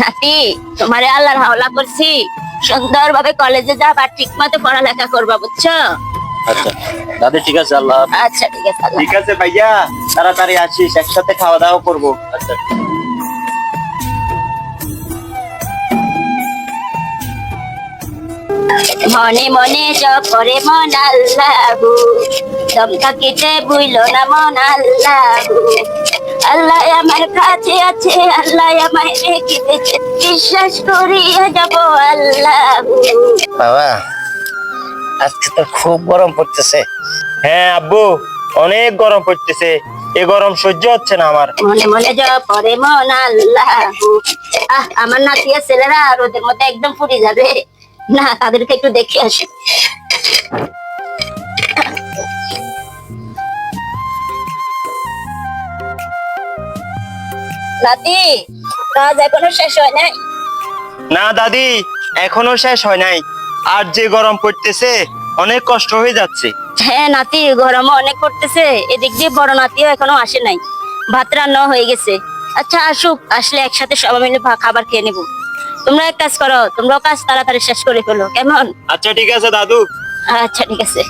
নাতি তোমারে আল্লাহর হাওলা করছি। সুন্দর ভাবে কলেজে যাবা ঠিক মতো পড়ালেখা করবা বুঝছ? আচ্ছা দাদি ঠিক আছে আল্লাহ আচ্ছা ঠিক আছে ঠিক আছে ভাইয়া তাড়াতাড়ি আসিস একসাথে খাওয়া দাওয়া করব। আচ্ছা। মনে মনে জপরে মন আল্লাহু। দম থাকিতে বুইল না মন আল্লাহ। আমার কাছে আছে আল্লাহ আমায় রেখেছে বিশ্বাস করিয়া যাব আল্লাহু। বাবা আজকে তো খুব গরম পড়তেছে। হ্যাঁ আব্বু অনেক গরম পড়তেছে। এ গরম সহ্য হচ্ছে না আমার। মনে মনে জপরে মন আল্লাহু। আহ আমার নাতিয়া ছেলেরা আর ওদের মধ্যে একদম ফুটে যাবে। না তাদেরকে একটু দেখে আসি। নাতি কাজ এখনও শেষ হয় নাই? না দাদি এখনও শেষ হয় নাই। আর যে গরম পড়তেছে অনেক কষ্ট হয়ে যাচ্ছে। হ্যাঁ নাতি গরমও অনেক পড়তেছে। এদিক দিয়ে বড় নাতিও এখনও আসে নাই। ভাত রান্না হয়ে গেছে। আচ্ছা আসুক আসলে একসাথে সবাই মিলে খাবার খেয়ে নেব। তোমরা এক কাজ করো তোমরাও কাজ তাড়াতাড়ি শেষ করে ফেলো কেমন? আচ্ছা ঠিক আছে দাদু। আচ্ছা ঠিক আছে।